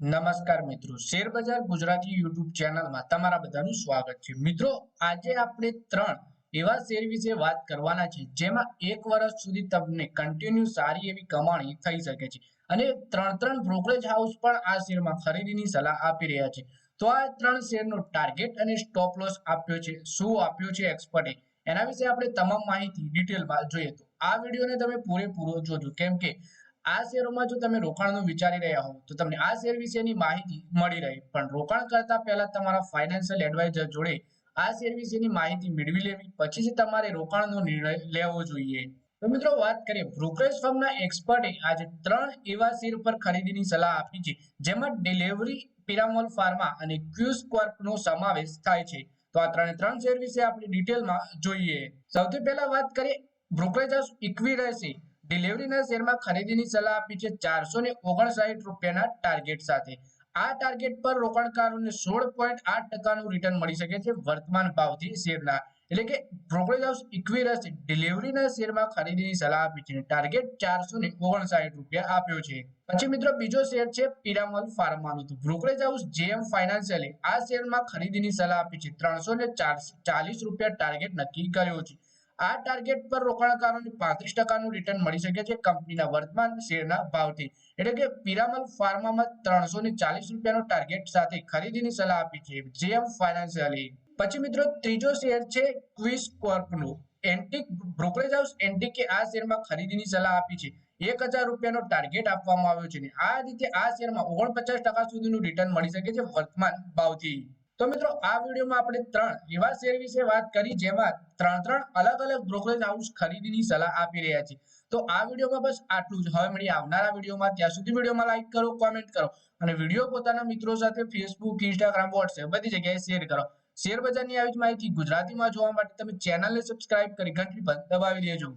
નમસ્કાર મિત્રો. Share Gujarati YouTube ચેનલમાં તમારા બધાનું સ્વાગત છે. મિત્રો, આજે આપણે ત્રણ એવા શેર વિશે વાત કરવાના છે, જેમાં એક વર્ષ સુધી તમને કન્ટિન્યુ સારી એવી કમાણી થઈ શકે છે. અને ત્રણ ત્રણ બ્રોકરેજ હાઉસ પણ આ શેરમાં ખરીદીની સલાહ આપી રહ્યા છે. તો આ ત્રણ શેરનો ટાર્ગેટ અને સ્ટોપ લોસ આપ્યો છે, શું આપ્યો છે એક્સપર્ટે એના વિશે આપણે તમામ માહિતી ડિટેલમાં જોઈએ તો આ વિડીયોને તમે પૂરેપૂરો જોજો. કેમ કે આ શેરોમાં જો તમે રોકાણનું વિચારી રહ્યા હો તો તમને આ શેર વિશેની માહિતી મળી રહે. પણ રોકાણ કરતા પહેલા તમારા ફાઇનાન્શિયલ એડવાઇઝર જોડે આ શેર વિશેની માહિતી મેળવી લેવી, પછી જ તમારે રોકાણનો નિર્ણય લેવો જોઈએ. તો મિત્રો વાત કરીએ, બ્રોકરેજ ફર્મના એક્સપર્ટે આજે ત્રણ એવા શેર પર ખરીદીની સલાહ આપી છે, જેમાં ડિલિવરી પિરામોલ ફાર્મા અને ક્યુસ કોર્પનો સમાવેશ થાય છે. તો આ ત્રણે ત્રણ શેર વિશે આપણે ડિટેલમાં જોઈએ. સૌથી પહેલા વાત કરીએ, બ્રોકરેજ હાઉસ ઇક્વી રહેશે. ડિલિવરીના શેરમાં ખરીદીની સલાહ આપી છે ચારસો ને ઓગણસાઠ રૂપિયાના ટાર્ગેટ સાથે. આ ટાર્ગેટ પર રોકાણકારોને સોળ પોઈન્ટ આઠ ટકાનું રિટર્ન મળી શકે છે વર્તમાન ભાવથી શેરના. એટલે કે બ્રોકરેજ હાઉસ ઇક્વિરસ ડિલિવરીના શેરમાં ખરીદીની સલાહ આપી છે ટાર્ગેટ ચારસો ને ઓગણસાઠ રૂપિયા આપ્યો છે. પછી મિત્રો બીજો શેર છે પિરામલ ફાર્માનો. તો બ્રોકરેજ હાઉસ જેએમ ફાઇનાન્શિયલે આ શેરમાં ખરીદીની સલાહ આપી છે ત્રણસો ને ચાલીસ રૂપિયા ટાર્ગેટ નક્કી કર્યો છે. આ ટાર્ગેટ પર રોકાણકારોને પાંત્રીસ ટકાનું રિટર્ન મળી શકે છે કંપનીના વર્તમાન શેરના ભાવથી. એટલે કે પિરામલ ફાર્મામાં ત્રણસો ને ચાલીસ રૂપિયાનો ટાર્ગેટ સાથે ખરીદીની સલાહ આપી છે જેએમ ફાઇનાન્શિયલી પછી મિત્રો ત્રીજો શેર છે ક્વિસ કોર્પનો એન્ટિક બ્રોકરેજ હાઉસ એન્ટિકે આ શેરમાં ખરીદીની સલાહ આપી છે. એક હજાર રૂપિયાનો ટાર્ગેટ આપવામાં આવ્યો છે આ રીતે આ શેરમાં ઓગણપચાસ ટકા સુધીનું રિટર્ન મળી શકે છે વર્તમાન ભાવથી. તો મિત્રો, આ વિડીયોમાં આપણે ત્રણ એવા શેર વિશે વાત કરી જેમાં ત્રણ ત્રણ અલગ અલગ બ્રોકરેજ હાઉસ ખરીદીની સલાહ આપી રહ્યા છે તો આ વિડીયોમાં બસ આટલું જ. હવે મળી આવનારા વિડીયોમાં. ત્યાં સુધી વિડીયોમાં લાઈક કરો કોમેન્ટ કરો અને વીડિયો પોતાના મિત્રો સાથે ફેસબુક ઇન્સ્ટાગ્રામ વોટ્સએપ બધી જગ્યાએ શેર કરો. શેર બજારની આવી જ માહિતી ગુજરાતીમાં જોવા માટે તમે ચેનલને સબસ્ક્રાઇબ કરી ઘંટી પર દબાવી દેજો.